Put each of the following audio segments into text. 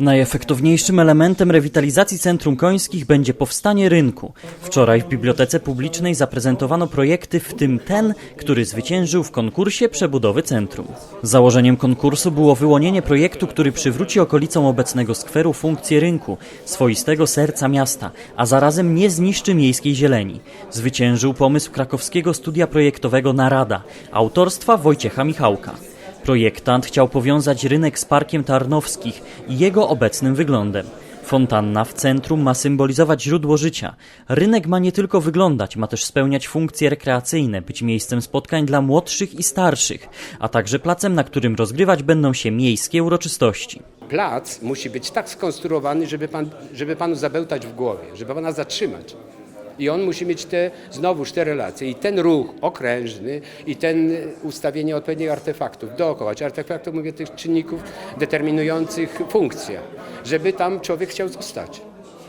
Najefektowniejszym elementem rewitalizacji Centrum Końskich będzie powstanie rynku. Wczoraj w Bibliotece Publicznej zaprezentowano projekty, w tym ten, który zwyciężył w konkursie przebudowy centrum. Założeniem konkursu było wyłonienie projektu, który przywróci okolicom obecnego skweru funkcję rynku, swoistego serca miasta, a zarazem nie zniszczy miejskiej zieleni. Zwyciężył pomysł krakowskiego studia projektowego Narada, autorstwa Wojciecha Michałka. Projektant chciał powiązać rynek z Parkiem Tarnowskich i jego obecnym wyglądem. Fontanna w centrum ma symbolizować źródło życia. Rynek ma nie tylko wyglądać, ma też spełniać funkcje rekreacyjne, być miejscem spotkań dla młodszych i starszych, a także placem, na którym rozgrywać będą się miejskie uroczystości. Plac musi być tak skonstruowany, żeby, pan, żeby panu zabełtać w głowie, żeby pana zatrzymać. I on musi mieć te, znowuż te relacje. I ten ruch okrężny, i ten ustawienie odpowiednich artefaktów dookoła. Czy artefaktów, mówię, tych czynników determinujących funkcję, żeby tam człowiek chciał zostać.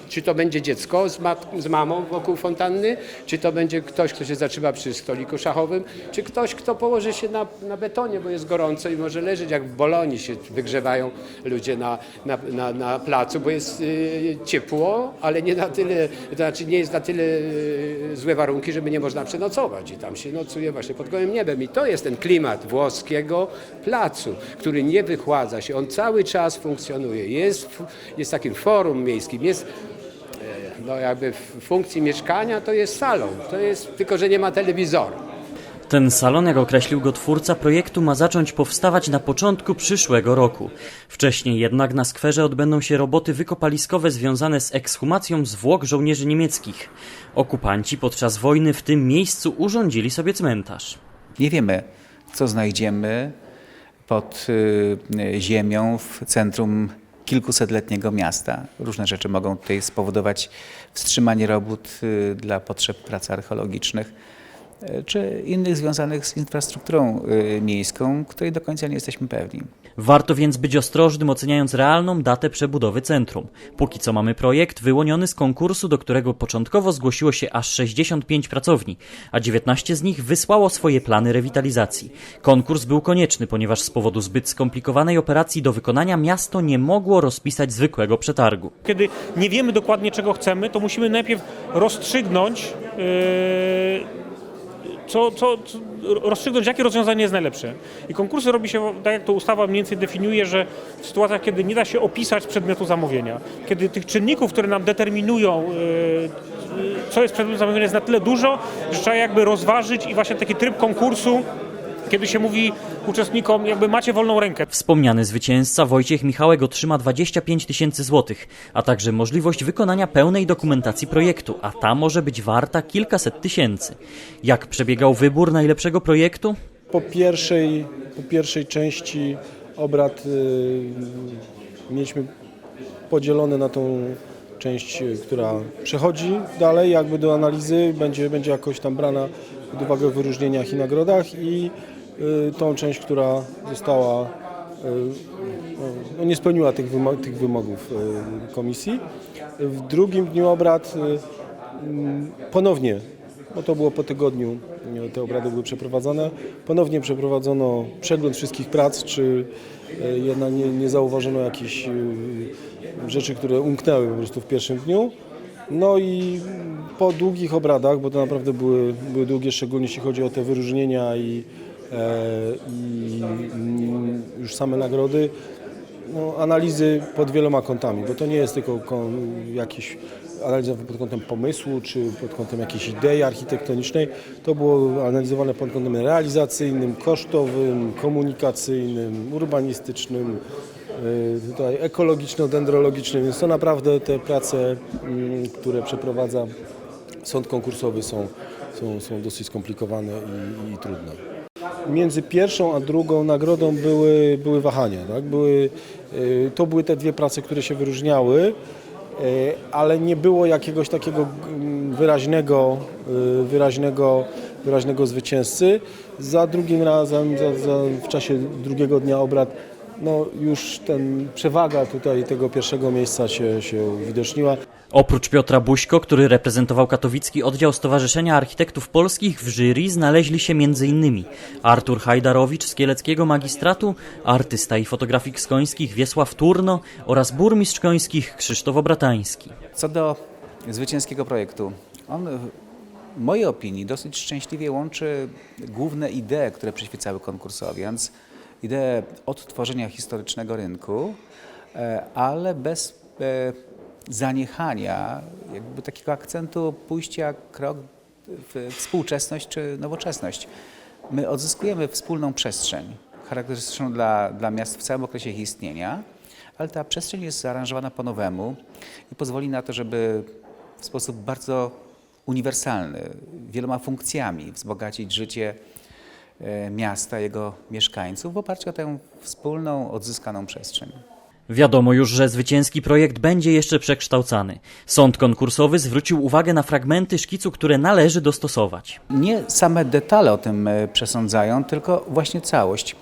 Czy to będzie dziecko z, mat, z mamą wokół fontanny, czy to będzie ktoś, kto się zatrzyma przy stoliku szachowym, czy ktoś, kto położy się na, na betonie, bo jest gorąco i może leżeć, jak w Bolonii się wygrzewają ludzie na, na, na, na placu, bo jest y, ciepło, ale nie na tyle, to znaczy nie jest na tyle y, złe warunki, żeby nie można przenocować i tam się nocuje właśnie pod gołym niebem. I to jest ten klimat włoskiego placu, który nie wychładza się, on cały czas funkcjonuje, jest, jest takim forum miejskim, jest no jakby w funkcji mieszkania to jest salon, to jest tylko, że nie ma telewizoru. Ten salon, jak określił go twórca projektu, ma zacząć powstawać na początku przyszłego roku. Wcześniej jednak na skwerze odbędą się roboty wykopaliskowe związane z ekshumacją zwłok żołnierzy niemieckich. Okupanci podczas wojny w tym miejscu urządzili sobie cmentarz. Nie wiemy, co znajdziemy pod y, ziemią w centrum kilkusetletniego miasta. Różne rzeczy mogą tutaj spowodować wstrzymanie robót y, dla potrzeb prac archeologicznych y, czy innych związanych z infrastrukturą y, miejską, której do końca nie jesteśmy pewni. Warto więc być ostrożnym, oceniając realną datę przebudowy centrum. Póki co mamy projekt wyłoniony z konkursu, do którego początkowo zgłosiło się aż 65 pracowni, a 19 z nich wysłało swoje plany rewitalizacji. Konkurs był konieczny, ponieważ z powodu zbyt skomplikowanej operacji do wykonania miasto nie mogło rozpisać zwykłego przetargu. Kiedy nie wiemy dokładnie czego chcemy, to musimy najpierw rozstrzygnąć, yy, co, co, co, rozstrzygnąć jakie rozwiązanie jest najlepsze. I konkursy robi się, tak jak to ustawa mniej więcej definiuje, że w sytuacjach, kiedy nie da się opisać przedmiotu zamówienia, kiedy tych czynników, które nam determinują, yy, yy, co jest przedmiotem zamówienia, jest na tyle dużo, że trzeba jakby rozważyć i właśnie taki tryb konkursu, kiedy się mówi uczestnikom, jakby macie wolną rękę. Wspomniany zwycięzca Wojciech Michałek otrzyma 25 tysięcy złotych, a także możliwość wykonania pełnej dokumentacji projektu, a ta może być warta kilkaset tysięcy. Jak przebiegał wybór najlepszego projektu? Po pierwszej, po pierwszej części obrad y, mieliśmy podzielone na tą część, y, która przechodzi dalej jakby do analizy, będzie, będzie jakoś tam brana pod uwagę w wyróżnieniach i nagrodach i tą część, która została, y, no, nie spełniła tych, tych wymogów y, komisji. W drugim dniu obrad y, mm, ponownie bo to było po tygodniu, te obrady były przeprowadzone. Ponownie przeprowadzono przegląd wszystkich prac, czy jednak nie, nie zauważono jakichś rzeczy, które umknęły po prostu w pierwszym dniu. No i po długich obradach, bo to naprawdę były, były długie, szczególnie jeśli chodzi o te wyróżnienia i, i mm, już same nagrody, no, analizy pod wieloma kątami, bo to nie jest tylko jakiś analiza pod kątem pomysłu czy pod kątem jakiejś idei architektonicznej. To było analizowane pod kątem realizacyjnym, kosztowym, komunikacyjnym, urbanistycznym, y, tutaj ekologiczno-dendrologicznym, więc to naprawdę te prace, mm, które przeprowadza sąd konkursowy są, są, są dosyć skomplikowane i, i trudne między pierwszą a drugą nagrodą były, były wahania. Tak? Były, y, to były te dwie prace, które się wyróżniały, y, ale nie było jakiegoś takiego mm, wyraźnego, y, wyraźnego, wyraźnego zwycięzcy. Za drugim razem, za, za, w czasie drugiego dnia obrad no już ten przewaga tutaj tego pierwszego miejsca się, się uwidoczniła. Oprócz Piotra Buśko, który reprezentował katowicki oddział Stowarzyszenia Architektów Polskich, w jury znaleźli się m.in. Artur Hajdarowicz z Kieleckiego Magistratu, artysta i fotografik z Końskich Wiesław Turno oraz burmistrz Końskich Krzysztof Obratański. Co do zwycięskiego projektu, on w mojej opinii dosyć szczęśliwie łączy główne idee, które przyświecały konkursowi, więc ideę odtworzenia historycznego rynku, e, ale bez e, zaniechania jakby takiego akcentu pójścia krok w współczesność czy nowoczesność. My odzyskujemy wspólną przestrzeń charakterystyczną dla, dla miast w całym okresie ich istnienia, ale ta przestrzeń jest zaaranżowana po nowemu i pozwoli na to, żeby w sposób bardzo uniwersalny, wieloma funkcjami wzbogacić życie miasta, jego mieszkańców w oparciu o tę wspólną, odzyskaną przestrzeń. Wiadomo już, że zwycięski projekt będzie jeszcze przekształcany. Sąd konkursowy zwrócił uwagę na fragmenty szkicu, które należy dostosować. Nie same detale o tym e, przesądzają, tylko właśnie całość.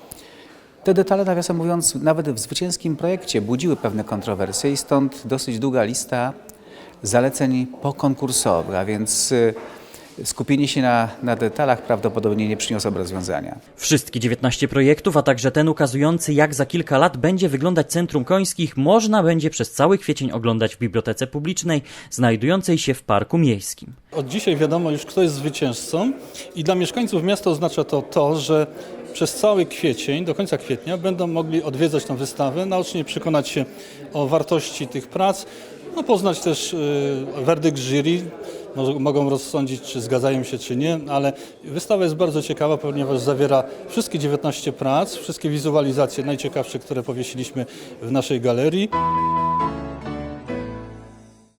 Te detale, nawiasem mówiąc, nawet w zwycięskim projekcie budziły pewne kontrowersje i stąd dosyć długa lista zaleceń pokonkursowych, a więc e, skupienie się na, na detalach prawdopodobnie nie przyniosło rozwiązania. Wszystkie 19 projektów, a także ten ukazujący, jak za kilka lat będzie wyglądać Centrum Końskich, można będzie przez cały kwiecień oglądać w Bibliotece Publicznej, znajdującej się w Parku Miejskim. Od dzisiaj wiadomo już, kto jest zwycięzcą i dla mieszkańców miasta oznacza to to, że przez cały kwiecień, do końca kwietnia będą mogli odwiedzać tę wystawę, naocznie przekonać się o wartości tych prac, no poznać też y, werdykt jury, mogą rozsądzić, czy zgadzają się, czy nie, ale wystawa jest bardzo ciekawa, ponieważ zawiera wszystkie 19 prac, wszystkie wizualizacje najciekawsze, które powiesiliśmy w naszej galerii.